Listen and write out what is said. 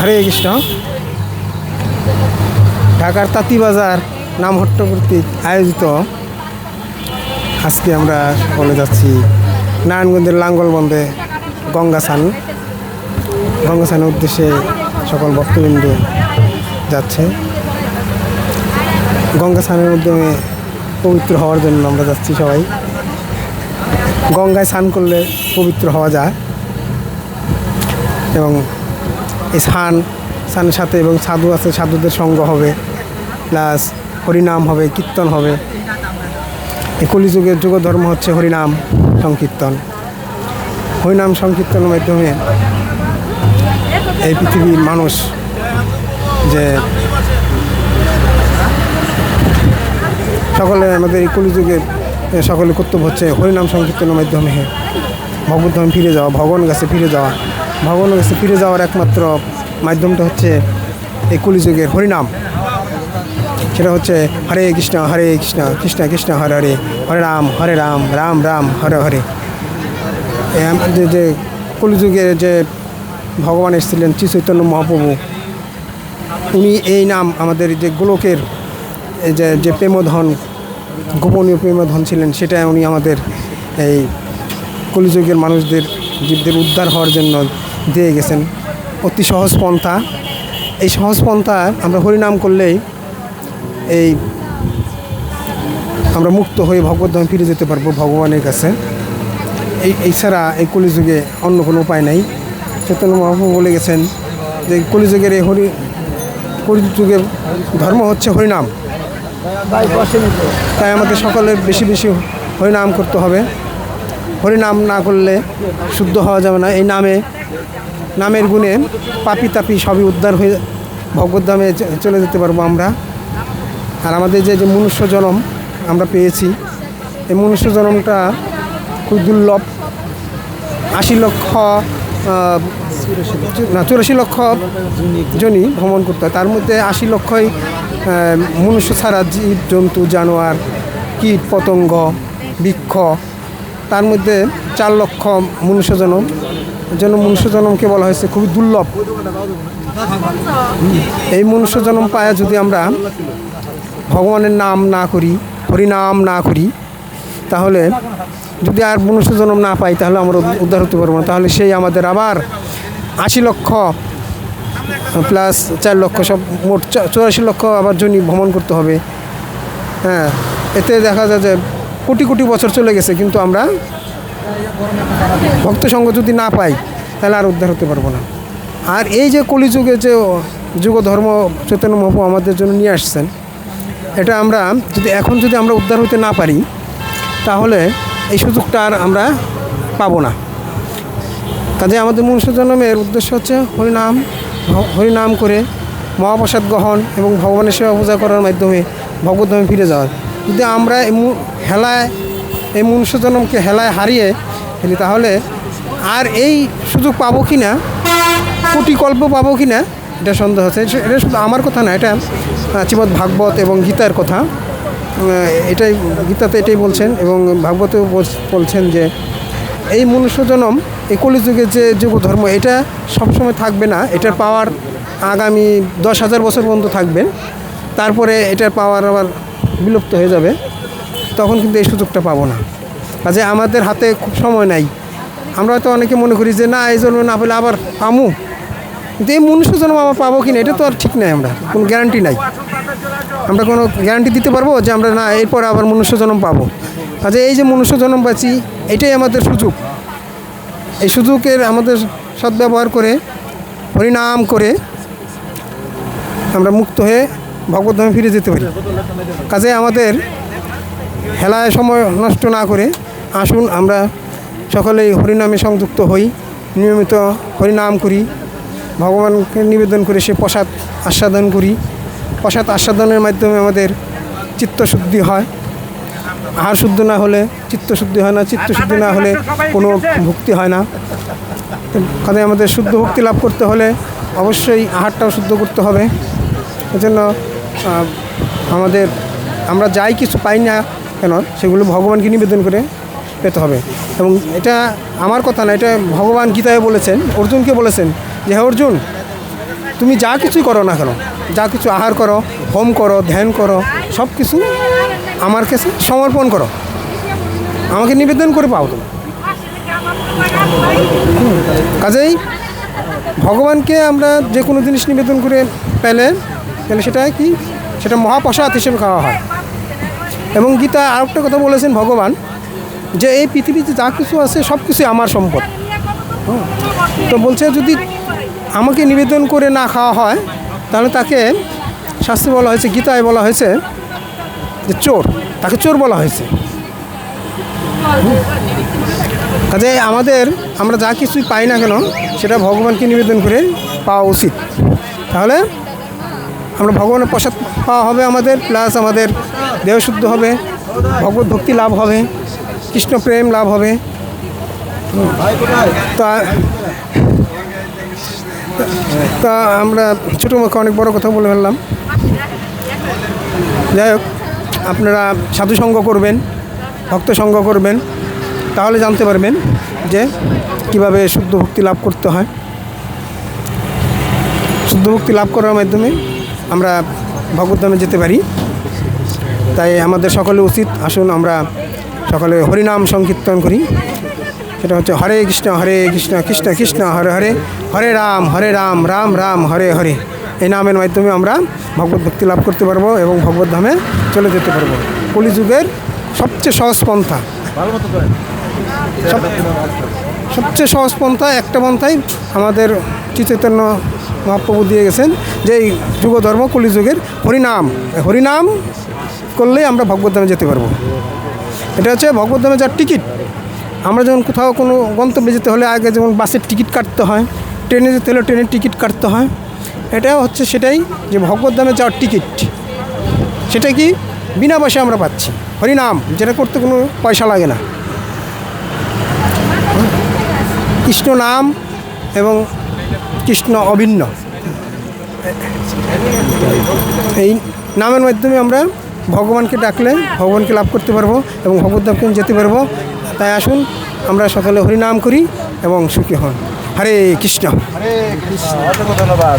হরে কৃষ্ণ। ঢাকার তাঁতিবাজার নামহট্ট কর্তৃক আয়োজিত। আজকে আমরা সকলে যাচ্ছি নারায়ণগঞ্জের লাঙ্গলবন্দে গঙ্গা স্নান। গঙ্গা স্নানের উদ্দেশ্যে সকল ভক্তবৃন্দ যাচ্ছে। গঙ্গা স্নানের মাধ্যমে পবিত্র হওয়ার জন্য আমরা যাচ্ছি সবাই। গঙ্গায় স্নান করলে পবিত্র হওয়া যায়। এবং এই স্নান স্নানের সাথে এবং সাধু আছে সাধুদের সঙ্গ হবে প্লাস হরিনাম হবে কীর্তন হবে। কলিযুগের যুগ ধর্ম হচ্ছে হরিনাম সংকীর্তন। হরিনাম সংকীর্তনের মাধ্যমে এই পৃথিবীর মানুষ যে সকলে আমাদের এই কলিযুগের এ, সকলে কর্তব্য হচ্ছে হরিনাম সংকীর্তনের মাধ্যমে ভগবদ্ধামে ফিরে যাওয়া ভগবান গাছে ফিরে যাওয়া। ভগবানের কাছে ফিরে যাওয়ার একমাত্র মাধ্যমটা হচ্ছে এই কলিযুগের হরিনাম। সেটা হচ্ছে হরে কৃষ্ণ হরে কৃষ্ণ কৃষ্ণ কৃষ্ণ, হরে হরে। হরে রাম হরে রাম রাম রাম, হরে হরে। আমাদের যে কলিযুগে যে ভগবান এসেছিলেন শ্রী চৈতন্য মহাপ্রভু, উনি এই নাম আমাদের যে গোলকের যে যে প্রেমধন, গোপনীয় প্রেমধন ছিলেন, সেটা উনি আমাদের এই কলিযুগের মানুষদের, জীবদের উদ্ধার হওয়ার জন্য দিয়ে গেছেন। অতি সহজ পন্থা। এই সহজ পন্থা আমরা হরিনাম করলেই এই আমরা মুক্ত হয়ে ভগবদ্ধামে ফিরে যেতে পারব ভগবানের কাছে। এই এছাড়া এই কলিযুগে অন্য কোনো উপায় নাই। চৈতন্য মহাপ্রভু বলে গেছেন যে কলিযুগের এই হরি, কলিযুগের ধর্ম হচ্ছে হরিনাম। তাই আমাদের সকলে বেশি বেশি হরিনাম করতে হবে। হরিনাম না করলে শুদ্ধ হওয়া যাবে না। এই নামে নামের গুণে পাপি তাপি সবই উদ্ধার হয়ে ভগবদ্ধামে চলে যেতে পারব আমরা। আর আমাদের যে যে মনুষ্য জনম আমরা পেয়েছি, এই মনুষ্য জনমটা খুব দুর্লভ। আশি লক্ষ না, চুরাশি লক্ষ জনই ভ্রমণ করতে হয়। তার মধ্যে আশি লক্ষই মনুষ্য ছাড়া জীব, জন্তু, জানোয়ার, কীট, পতঙ্গ, বৃক্ষ, তার মধ্যে চার লক্ষ মনুষ্য জনম জন্য মনুষ্য জনমকে বলা হয়েছে, খুবই দুর্লভ। এই মনুষ্য জনম পায়া যদি আমরা ভগবানের নাম না করি, হরিনাম না করি, তাহলে যদি আর মনুষ্য জন্ম না পাই, তাহলে আমরা উদ্ধার হতে পারব না। তাহলে সেই আমাদের আবার আশি লক্ষ প্লাস চার লক্ষ, সব মোট চুরাশি লক্ষ আবার জনই ভ্রমণ করতে হবে। হ্যাঁ এতে দেখা যায় যে কোটি কোটি বছর চলে গেছে, কিন্তু আমরা ভক্ত সঙ্গ যদি না পাই তাহলে আর উদ্ধার হতে পারব না। আর এই যে কলিযুগে যে যুগ ধর্ম চৈতন্য মহাপ্রভু আমাদের জন্য নিয়ে আসছেন, এটা আমরা যদি এখন যদি আমরা উদ্ধার হতে না পারি, তাহলে এই সুযোগটা আর আমরা পাবো না। কাজে আমাদের মনুষ্য জন্মের উদ্দেশ্য হচ্ছে হরিনাম হরিনাম করে মহাপ্রসাদ গ্রহণ এবং ভগবানের সেবা পূজা করার মাধ্যমে ভগবদ্ধামে ফিরে যাওয়ার যদি আমরা হেলায় এই মনুষ্য জন্মকে হেলায় হারিয়ে ফেলি, তাহলে আর এই সুযোগ পাবো কি না? কোটি কল্প পাবো কি না? এটা সন্দেহ আছে। এটা- শুধু আমার কথা না, এটা শ্রীমদ্ ভাগবত এবং গীতার কথা। এটাই, গীতাতে এটাই বলছেন এবং ভাগবতেও বলছেন যে এই মনুষ্য জনম, এই কলিযুগে যে যুগ ধর্ম এটা সবসময় থাকবে না। এটার পাওয়ার আগামী দশ হাজার বছর পর্যন্ত থাকবে। তারপরে এটার পাওয়ার আবার বিলুপ্ত হয়ে যাবে। তখন কিন্তু এই সুযোগটা পাবো না। কাজে আমাদের হাতে খুব সময় নাই। আমরা হয়তো অনেকে মনে করি যে, না, এই জন্ম না পেলে আবার পামু। কিন্তু এই মনুষ্য জন্ম আবার পাবো কি না এটা তো আর ঠিক নাই আমরা। কোনো গ্যারান্টি নাই। আমরা কোনো গ্যারান্টি দিতে পারব যে, আমরা না, এরপর আবার মনুষ্য জন্ম পাবো। কাজে এই যে মনুষ্য জন্ম পাচ্ছি, এটাই আমাদের সুযোগ। এই সুযোগের আমাদের সদ্ব্যবহার করে হরিনাম করে আমরা মুক্ত হয়ে ভগবদ্ধামে ফিরে যেতে পারি। কাজে আমাদের হেলায় সময় নষ্ট না করে আসুন আমরা সকলেই হরিনামে সংযুক্ত হই। নিয়মিত হরিনাম করি। ভগবানকে নিবেদন করে সে প্রসাদ আস্বাদন করি। প্রসাদ আস্বাদনের মাধ্যমে আমাদের চিত্তশুদ্ধি হয়। আহার শুদ্ধ না হলে চিত্তশুদ্ধি হয় না, চিত্তশুদ্ধি না হলে কোনো ভক্তি হয় না। কাজে আমাদের শুদ্ধ ভক্তি লাভ করতে হলে অবশ্যই আহারটাও শুদ্ধ করতে হবে। এজন্য আমাদের, আমরা যাই কিছু পাই না কেন? সেগুলো ভগবানকে নিবেদন করে পেতে হবে। এবং এটা আমার কথা না, এটা ভগবান গীতায় বলেছেন, অর্জুনকে বলেছেন যে হ্যাঁ অর্জুন, তুমি যা কিছুই করো না কেন, যা কিছু আহার করো, হোম করো, ধ্যান করো, সব কিছু আমার কাছে সমর্পণ করো। আমাকে নিবেদন করে পাও তুমি। কাজেই ভগবানকে আমরা যে কোনো জিনিস নিবেদন করে পেলে, তাহলে সেটা কি? সেটা মহাপ্রসাদ হিসেবে খাওয়া হয়। এবং গীতা আর একটা কথা বলেছেন ভগবান যে এই পৃথিবীতে যা কিছু আছে সব কিছুই আমার সম্পদ। তো বলছে যদি আমাকে নিবেদন করে না খাওয়া হয়, তাহলে তাকে শাস্ত্রে বলা হয়েছে, গীতায় বলা হয়েছে যে চোর, তাকে চোর বলা হয়েছে কাজে আমাদের আমরা যা কিছুই পাই না কেন, সেটা ভগবানকে নিবেদন করে পাওয়া উচিত তাহলে আমরা ভগবানের প্রসাদ পাওয়া হবে আমাদের প্লাস আমাদের দেহ শুদ্ধ হবে, ভগবত ভক্তি লাভ হবে, কৃষ্ণ প্রেম লাভ হবে। তা তা আমরা ছোটো মুখে অনেক বড় কথা বলে ফেললাম। যাই হোক, আপনারা সাধু সঙ্গ করবেন, ভক্ত সঙ্গ করবেন, তাহলে জানতে পারবেন যে কীভাবে শুদ্ধ ভক্তি লাভ করতে হয়। শুদ্ধ ভক্তি লাভ করার মাধ্যমে আমরা ভগবদ্ধামে যেতে পারি। তাই আমাদের সকলে উচিত, আসুন আমরা সকলে হরিনাম সংকীর্তন করি। সেটা হচ্ছে হরে কৃষ্ণ হরে কৃষ্ণ কৃষ্ণ কৃষ্ণ, হরে হরে হরে রাম হরে রাম রাম রাম, হরে হরে। এই নামের মাধ্যমে আমরা ভগবত ভক্তি লাভ করতে পারব এবং ভগবত ধামে চলে যেতে পারব। কলিযুগের সবচেয়ে সহজ পন্থা। সবচেয়ে সহজ পন্থা একটা পন্থাই আমাদের শ্রী চৈতন্য মহাপ্রভু দিয়ে গেছেন যে এই যুগ ধর্ম কলিযুগের হরিনাম। হরিনাম করলেই আমরা ভগবদ্ধামে যেতে পারব। এটা হচ্ছে ভগবদ্ধামে যার টিকিট। আমরা যখন কোথাও কোনো গন্তব্যে যেতে হলে আগে যেমন বাসের টিকিট কাটতে হয়, ট্রেনে যেতে হলে ট্রেনের টিকিট কাটতে হয় এটাও হচ্ছে সেটাই যে ভগবদ্ধামে যাওয়ার টিকিট। সেটা কি বিনা পয়সা আমরা পাচ্ছি। হরিনাম, যেটা করতে কোনো পয়সা লাগে না। কৃষ্ণ নাম এবং কৃষ্ণ অভিন্ন। এই নামের মাধ্যমে আমরা ভগবানকে ডাকলে ভগবানকে লাভ করতে পারব এবং ভগবদ্ধামকে যেতে পারব। তাই আসুন, আমরা সকালে হরিনাম করি এবং সুখী হন। হরে কৃষ্ণ। হরে কৃষ্ণ। ধন্যবাদ।